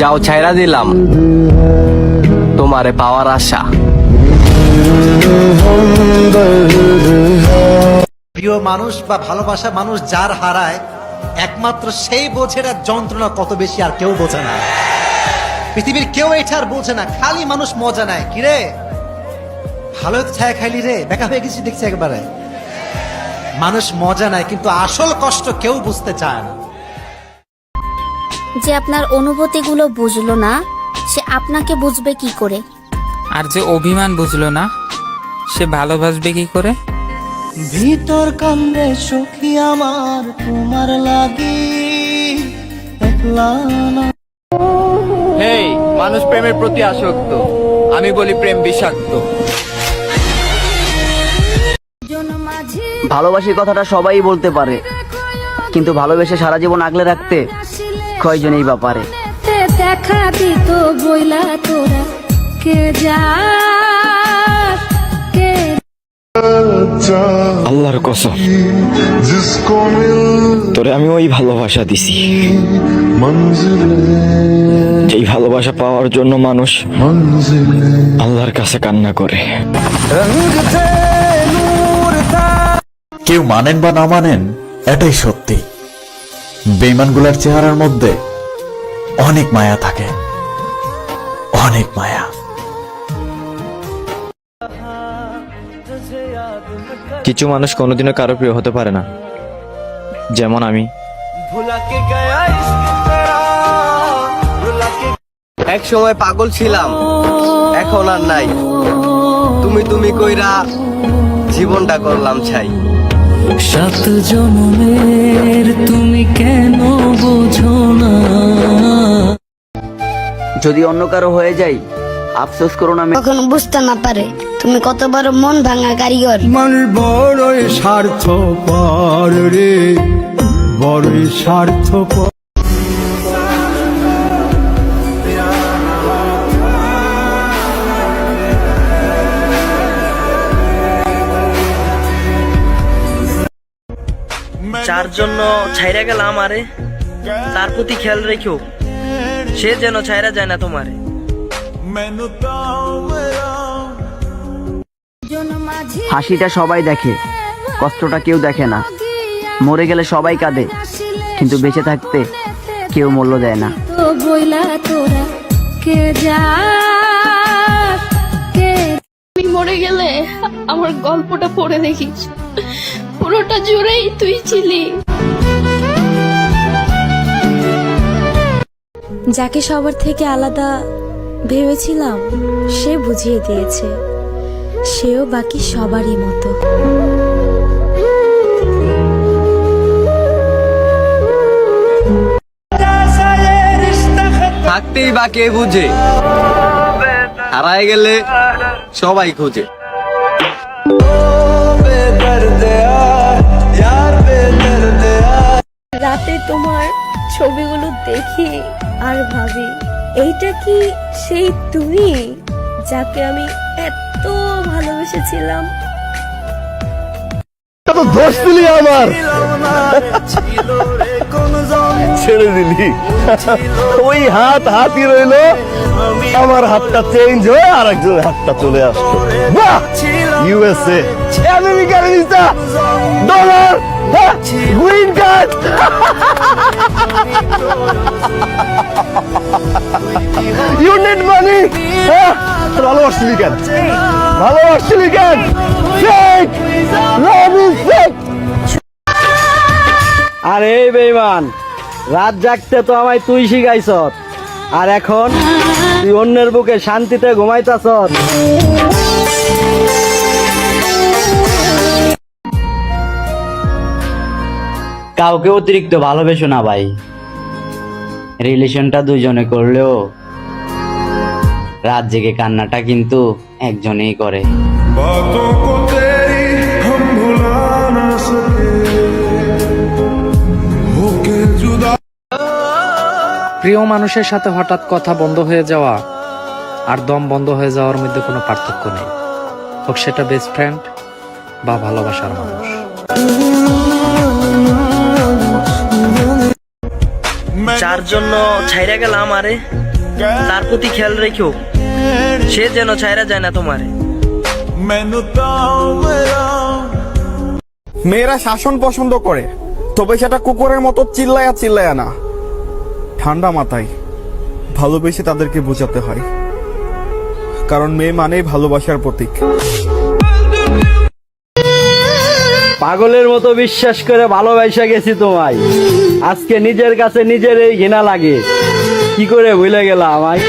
যাও ছাইরা দিলাম। তোমারে পাওয়ার আশা। প্রিয় মানুষ বা ভালোবাসা মানুষ যার হারায়, একমাত্র সেই বোঝে না যন্ত্রণা কত বেশি আর কেউ বোঝে না। পৃথিবীর কেউ এটা আর বোঝে না, খালি মানুষ মজা নেয়। কিরে ভালো ছায়া খাইলি রে দেখা হয়ে গেছি দেখছি একবারে। মানুষ মজা নেয় কিন্তু আসল কষ্ট কেউ বুঝতে চায় না। যে আপনার অনুভূতিগুলো বুঝলো না সে আপনাকে বুঝবে কি করে? আর যে অভিমান বুঝলো না সে ভালোবাসবে কি করে? ভিতর কান্দে সখী আমার তোমার লাগি একলা না। হেই মানুষ প্রেমের প্রতি আসক্ত। আমি বলি প্রেম বিষাক্ত। ভালোবাসি কথাটা সবাই বলতে পারে। কিন্তু ভালোবেসে সারা জীবন আগলে রাখতে কয়জনেই বা পারে? দেখা দিত বইলা তোরা। কে যা আল্লাহর কসম। তোরে আমি ওই ভালোবাসা দিছি। যেই ভালোবাসা পাওয়ার জন্য মানুষ আল্লাহর কাছে কান্না করে। কেউ মানেন বা না মানেন এটাই সত্যি। বেইমানগুলার চেহারার মধ্যে অনেক মায়া থাকে। অনেক মায়া। কিছু মানুষ কোনোদিনও কারও প্রিয় হতে পারে না। যেমন আমি। এক সময় পাগল ছিলাম এখন আর নাই। তুমি তুমি কইরা জীবনটা করলাম ছাই। সাত জনমের তুমি কেন বোঝো না? যদি অন্য কারও হয়ে যাই আফসোস করো না কখনো বুঝতে না পারে তুমি কত বড় মন ভাঙা কারিগর। মন বড় স্বার্থ পর রে বড়ই স্বার্থ যার জন্য ছাইরা গেল আমারে তার প্রতি খেয়াল রেখো সে যেন ছাইরা যায় না তোমারে। হাসিটা সবাই দেখে কষ্টটা কেউ দেখে না। মরে গেলে সবাই কাঁদে কিন্তু বেঁচে থাকতে কেউ মূল্য দেয় না। তো বইলা তোরা কে যা কে আমি মরে গেলে আমার গল্পটা পড়ে দেখিস। পুরোটা জুড়েই তুই ছিলি। যাকে সবার থেকে আলাদা ভেবেছিলাম সে বুঝিয়ে দিয়েছে। সেও বাকি সবারই মতো। থাকতেই বা কে বুঝে? হারায় গেলে সবাই খুঁজে। রাতে তোমার ছবিগুলো দেখি আর ভাবি, এইটা কি সেই তুমি যাকে আমি এত ভালোবেসেছিলাম? ছেড়ে দিলি। ওই হাত হাতই রইল। আমার হাতটা চেঞ্জ হয়ে আর একজনের হাতটা চলে আসলো। ইউএসএ আমেরিকার visa dollar green card you need money ভালোবাসছিলি কেন ভালোবাসছিলি কেন আরে বেইমান রাত জাগতে তো আমায় তুই শিখাইছ আর এখন তুই অন্যের বুকে শান্তিতে ঘুমাইতাছ কাউকে অতিরিক্ত ভালোবেসো না ভাই। রিলেশনটা দুজনে করলেও রাত জেগে কান্নাটা কিন্তু একজনেই করে। প্রিয় মানুষের সাথে হঠাৎ কথা বন্ধ হয়ে যাওয়া আর দম বন্ধ হয়ে যাওয়ার মধ্যে কোনো পার্থক্য নেই। হোক সেটা বেস্ট ফ্রেন্ড বা ভালোবাসার মানুষ। যার জন্য ছাইরা গেলাম, আরে। তার প্রতি খেয়াল রেখো। সে যেন ছাইরা যায় না তোমারে। মেয়েরা শাসন পছন্দ করে, তবে সেটা কুকুরের মতো চিল্লায়া চিল্লায়া না। ঠান্ডা মাথায়, ভালোবেসে তাদেরকে বোঝাতে হয়। কারণ মেয়ে মানেই ভালোবাসার প্রতীক। পাগলের মতো বিশ্বাস করে ভালোবাসা গেছি তোমায়। আজকে নিজের কাছে নিজের এই ঘৃণা লাগে। কি করে ভুলে গেলা আমায়